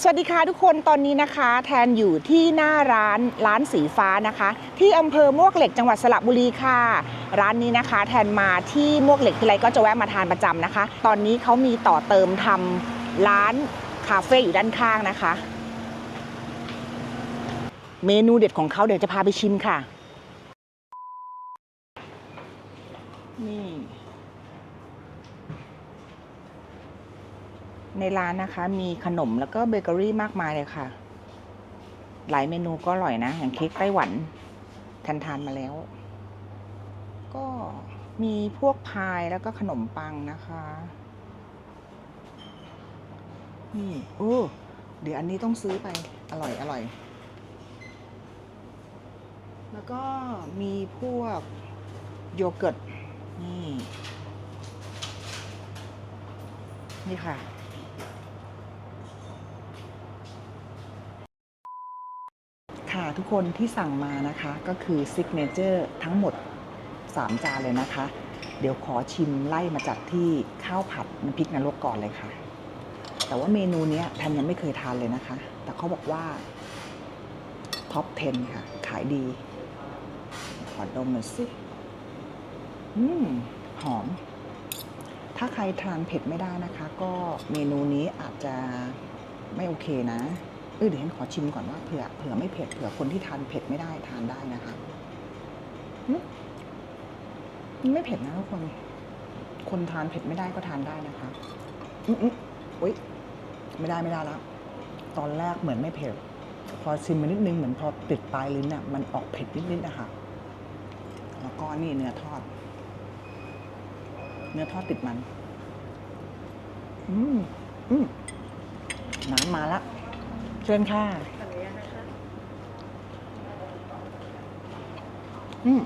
สวัสดีค่ะทุกคนตอนนี้นะคะ แทนอยู่ที่หน้าร้านร้านสีฟ้านะคะ ที่อำเภอมวกเหล็กจังหวัดสระบุรีค่ะ ร้านนี้นะคะ แทนมาที่มวกเหล็กทีไรก็จะแวะมาทานประจำนะคะ ตอนนี้เขามีต่อเติมทำร้านคาเฟ่อยู่ด้านข้างนะคะ เมนูเด็ดของเขาเดี๋ยวจะพาไปชิมค่ะนี่ ในร้านนะคะ มีขนมแล้วก็เบเกอรี่มากมายเลยค่ะ หลายเมนูก็อร่อยนะ อย่างเค้กไต้หวันทานทานมาแล้ว ก็มีพวกพายแล้วก็ขนมปังนะคะ นี่โอ้เดี๋ยวอันนี้ต้องซื้อไป อร่อยอร่อย แล้วก็มีพวกโยเกิร์ต นี่ นี่ค่ะ ค่ะทุกคนที่สั่งมานะคะก็คือซิกเนเจอร์ทั้งหมด 3 จานเลยนะคะ เดี๋ยวขอชิมไล่มาจากที่ข้าวผัดน้ำพริกนรกก่อนเลยค่ะ แต่ว่าเมนูนี้แทนยังไม่เคยทานเลยนะคะ แต่เขาบอกว่าท็อป 10 ค่ะ ขายดี ขอดมหน่อยสิอืมหอม ถ้าใครทานเผ็ดไม่ได้นะคะ ก็เมนูนี้อาจจะไม่โอเคนะ เออเดี๋ยวฉันขอชิมก่อนว่าเผื่อเผื่อไม่เผ็ดเผื่อคนที่ทานเผ็ดไม่ได้ทานได้นะคะไม่เผ็ดนะทุกคน คนทานเผ็ดไม่ได้ก็ทานได้นะคะอืมอืมอุ้ยไม่ได้ไม่ได้แล้วตอนแรกเหมือนไม่เผ็ด พอชิมมานิดนึงเหมือนพอติดปลายลิ้นอะ มันออกเผ็ดนิดๆนะคะแล้วก็นี่เนื้อทอด เนื้อทอดติดมัน อืมอืมน้ำมาละ เชิญค่ะอืม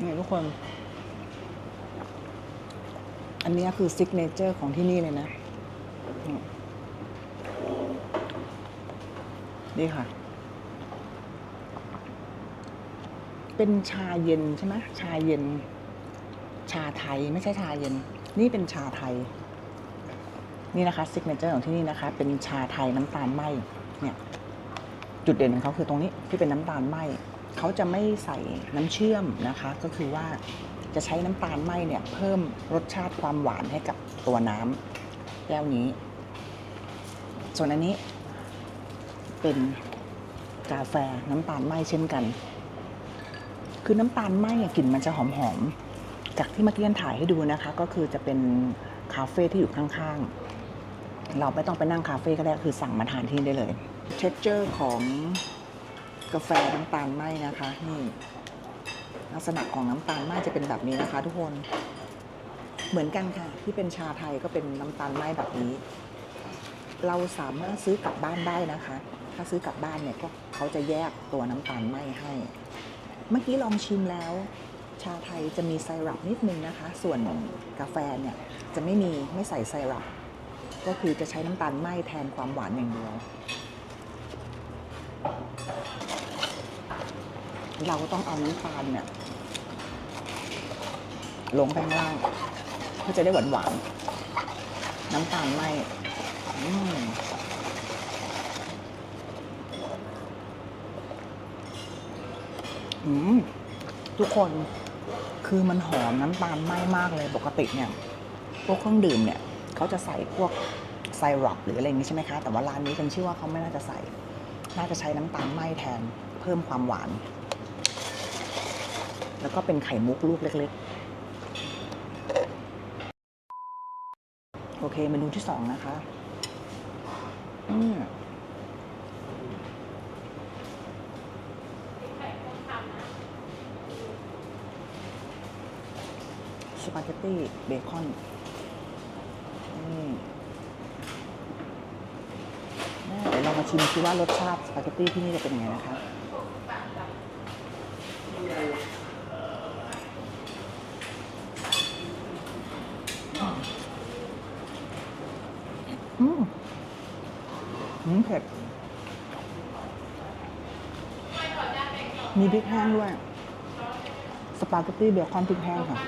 นี่ทุกคน อันนี้คือซิกเนเจอร์ของที่นี่เลยนะอืมนี่ค่ะ เป็นชาเย็นใช่ไหมชาเย็น ชาไทยไม่ใช่ชาเย็น นี่เป็นชาไทย นี่นะคะซิกเนเจอร์ของที่นี่นะคะ เป็นชาไทยน้ำตาลไหมเนี่ยจุดเด่นของเขาคือตรงนี้ที่เป็นน้ำตาลไหมเขาจะไม่ใส่น้ำเชื่อมนะคะ ก็คือว่าจะใช้น้ำตาลไหมเนี่ยเพิ่มรสชาติความหวานให้กับตัวน้ำแก้วนี้ ส่วนอันนี้ เป็นกาแฟน้ำตาลไหมเช่นกัน คือน้ำตาลไหมอะกลิ่นมันจะหอมๆจากที่เมื่อกี้ถ่ายให้ดูนะคะ ก็คือจะเป็นคาเฟ่ที่อยู่ข้างๆ เราไม่ต้องไปนั่งคาเฟ่ก็ได้คือสั่งมาทานที่นี่ได้เลยเทคเจอร์ของกาแฟน้ำตาลไหมนะคะนี่ลักษณะของน้ำตาลไหมจะเป็นแบบนี้นะคะ ทุกคนเหมือนกันค่ะ ที่เป็นชาไทยก็เป็นน้ำตาลไหมแบบนี้ เราสามารถซื้อกลับบ้านได้นะคะ ถ้าซื้อกลับบ้านเนี่ยก็เขาจะแยกตัวน้ำตาลไหมให้ เมื่อกี้ลองชิมแล้ว ชาไทยจะมีไซรัปนิดนึงนะคะ ส่วนกาแฟเนี่ยจะไม่มีไม่ใส่ไซรัป ก็คือจะใช้น้ำตาลไหมแทนความหวานอย่างเดียว เราก็ต้องเอาน้ำตาลเนี่ยลงไปข้างล่างเพื่อจะได้หวานหวานๆน้ำตาลไหมอืมอืมทุกคนคือมันหอมน้ำตาลไหม้มากเลยปกติเนี่ย พวกเครื่องดื่มเนี่ย เขาจะใส่พวกไซรัปหรืออะไรอย่างนี้ใช่ไหมคะ แต่ว่าร้านนี้ฉันเชื่อว่าเขาไม่น่าจะใส่ น่าจะใช้น้ำตาลไหม้แทนเพิ่มความหวาน แล้วก็เป็นไข่มุกลูกเล็กๆ โอเคเมนูที่สองนะคะอืมสปาเกตตี้เบคอนแม่เดี๋ยวเรามา ชิมซิว่ารสชาติสปาเกตตี้ที่นี่จะเป็นยังไงนะคะอืมอืมเผ็ดมีพริกแห้งด้วย สปาเกตตี้เบคอนพริกแห้งค่ะ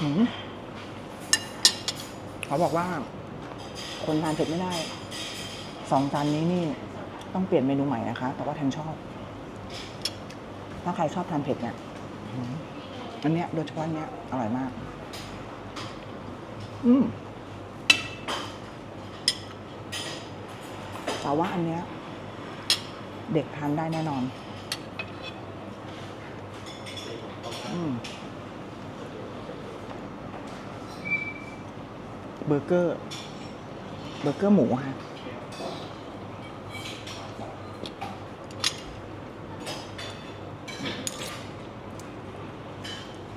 หืมเขาบอกว่า คนทานเผ็ดไม่ได้ สองจานนี้นี่ต้องเปลี่ยนเมนูใหม่นะคะ แต่ว่าแทนชอบ ถ้าใครชอบทานเผ็ดเนี่ยอันเนี้ยโดยเฉพาะอันเนี้ยอร่อยมาก อืมแต่ว่าอันเนี้ยเด็กทานได้แน่นอน อืมเบอร์เกอร์ เบอร์เกอร์หมูค่ะ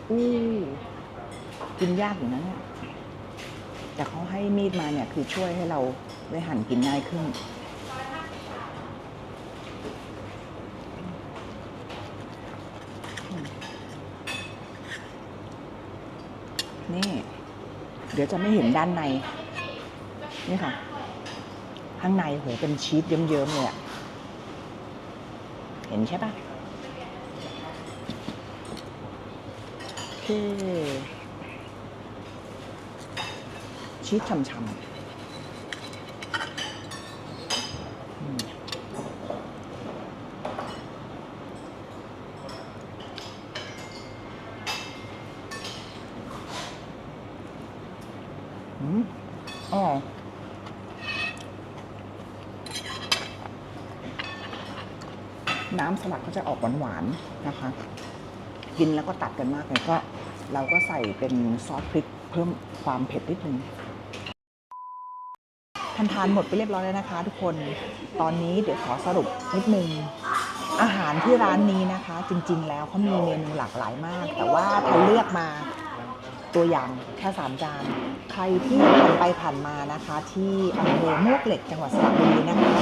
อู้กินยากอยู่นะเนี่ยแต่เขาให้มีดมาเนี่ยคือช่วยให้เราได้หั่นกินง่ายขึ้น นี่ เดี๋ยวจะไม่เห็นด้านใน นี่ค่ะ ข้างในโหเป็นชีสเยิ้มๆเลยอะเห็นใช่ปะโอ เค ชีสฉ่ำๆอืมอืมอ๋อน้ำสลัดก็จะออกหวานๆนะคะ กินแล้วก็ตัดกันมากเลยก็ เราก็ใส่เป็นซอสพริกเพิ่มความเผ็ดนิดนึงทานทานหมดไปเรียบร้อยแล้วนะคะ ทุกคน ตอนนี้เดี๋ยวขอสรุปนิดนึง อาหารที่ร้านนี้นะคะ จริง ๆ แล้วเขามีเมนูหลากหลายมาก แต่ว่าทันเลือกมาตัวอย่างแค่สามจาน ใครที่ผ่านไปผ่านมานะคะ ที่อำเภอมวกเหล็กจังหวัดสระบุรีนะคะ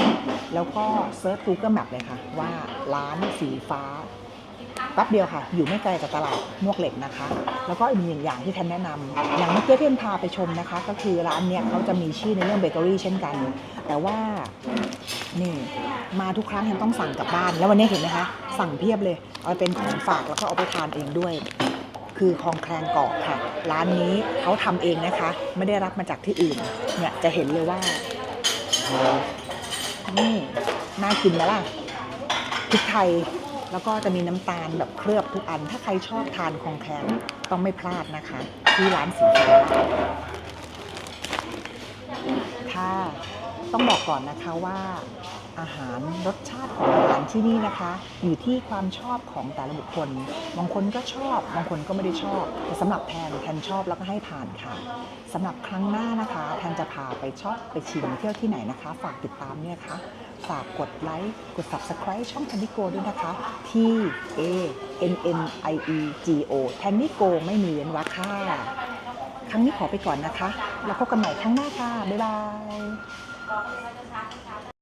แล้วก็เซิร์ช Google Map เลยค่ะ ว่าร้านสีฟ้า แป๊บเดียวค่ะ อยู่ไม่ไกลจากตลาดมวกเหล็กนะคะ แล้วก็อีกหนึ่งอย่างที่แทนแนะนำอย่างเมื่อกี้ที่แทนพาไปชมนะคะ ก็คือร้านเนี้ยเขาจะมีชื่อในเรื่องเบเกอรี่เช่นกัน แต่ว่านี่มาทุกครั้งแทนต้องสั่งกลับบ้าน แล้ววันนี้เห็นไหมคะ สั่งเพียบเลย เอาเป็นของฝากแล้วก็เอาไปทานเองด้วย คือคลองแคลงเกอกค่ะ ร้านนี้เขาทำเองนะคะ ไม่ได้รับมาจากที่อื่น เนี่ยจะเห็นเลยว่า นี่น่ากินไหมล่ะพริกไทย แล้วก็จะมีน้ำตาลแบบเคลือบทุกอัน ถ้าใครชอบทานของแคลงต้องไม่พลาดนะคะ ที่ร้านสีฟ้าค่ะต้องบอกก่อนนะคะว่าอาหารรสชาติของอาหารที่นี่นะคะ อยู่ที่ความชอบของแต่ละบุคคล บางคนก็ชอบ บางคนก็ไม่ได้ชอบ แต่สำหรับแทนแทนชอบแล้วก็ให้ผ่านค่ะสำหรับครั้งหน้านะคะ แทนจะพาไปชอบไปชิมเที่ยวที่ไหนนะคะ ฝากติดตามเนี่ยค่ะ ฝากกดไลค์ กด subscribe ช่องแทนนิโกด้วยนะคะที่ A N N I E G O แทนนิโกไม่มีเว้นวรรคค่ะ ครั้งนี้ขอไปก่อนนะคะ แล้วพบกันใหม่ครั้งหน้าค่ะ บ๊ายบาย